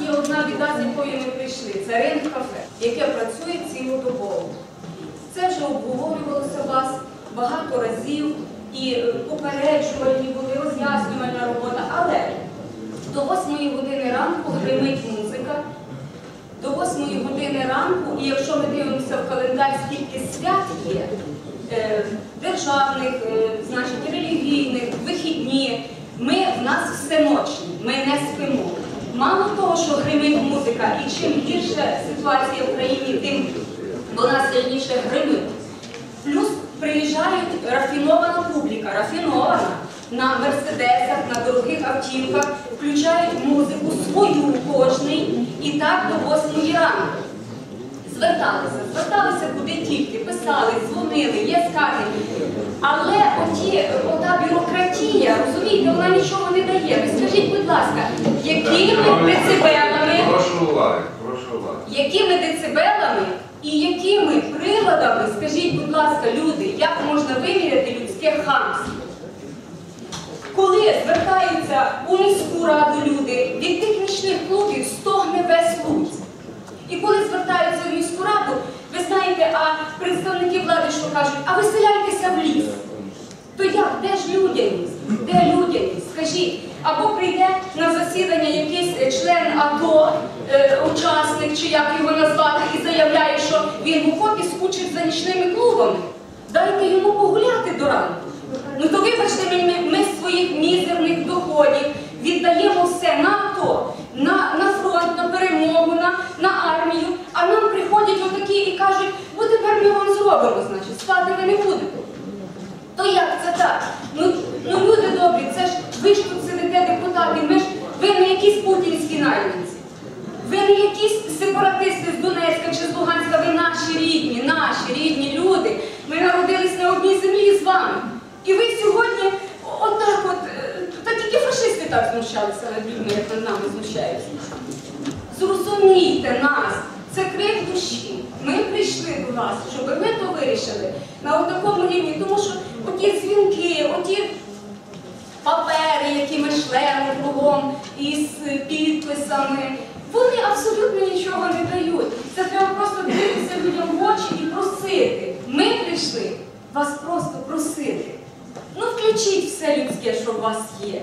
є одна біда, з якою ми прийшли. Це ринок кафе, яке працює цілодобово. Це вже обговорювалося вас багато разів, і е, попереджувальні були, роз'яснювальна робота. Але до 8 години ранку гримить музика. До 8 години ранку, і якщо ми дивимося в календар, скільки свят є, е, державних, е, значить, релігійних, вихідні, ми в нас всеночні, ми не спимо. Мало того, що гримить музика, і чим гірша ситуація в країні, тим вона сильніше гримить. Плюс приїжджають рафінована публіка, рафінована на мерседесах, на дорогих автівках, включають музику свою кожний і так до 8 ранку. Зверталися, зверталися куди тільки, писали, дзвонили, є скарги. Але оті, ота бюрократія, розумієте, вона нічого не дає. Ви скажіть, будь ласка, якими децибелами Прошу уваги, прошу уваги. якими децибелами і якими приладами, скажіть, будь ласка, люди, як можна виміряти людське хамство? Коли звертаються у міську раду люди, від тих нічних клубів стогне весь Луцьк. І коли звертаються в міську раду, ви знаєте, а представники влади що кажуть, а виселяйтеся в ліс. То як, де ж людяність? Де Скажіть, або прийде на засідання якийсь е, член АТО, е, учасник, чи як його назвати, і заявляє, що він в окопі скучить за нічними клубами. Дайте йому погуляти до ранку. Ну то вибачте, ми, ми з своїх мізерних доходів віддаємо все на АТО, на, на фронт, на перемогу, на, на армію, а нам приходять отакі і кажуть, бо тепер ми вам зробимо, значить, спати ви не будете. То як це так? Ну, ну люди добрі, це ж ви ж тут сидите депутати, ми ж ви не якісь путінські. Ви не якісь сепаратисти з Донецька чи з Луганська, ви наші рідні, наші рідні люди. Ми народились на одній землі з вами. І ви сьогодні отак от, е, та тільки фашисти так знущалися над людьми, як над нами знущаються. Зрозумійте нас, це крик душі. Ми прийшли до вас, щоб ви то вирішили на такому рівні, тому що оті дзвінки, оті папери, які ми шлемо кругом із підписами, вони абсолютно нічого не дають. Це треба просто дивитися людям в очі і просити. Ми прийшли вас просто просити. Ну, включіть все людське, що у вас є.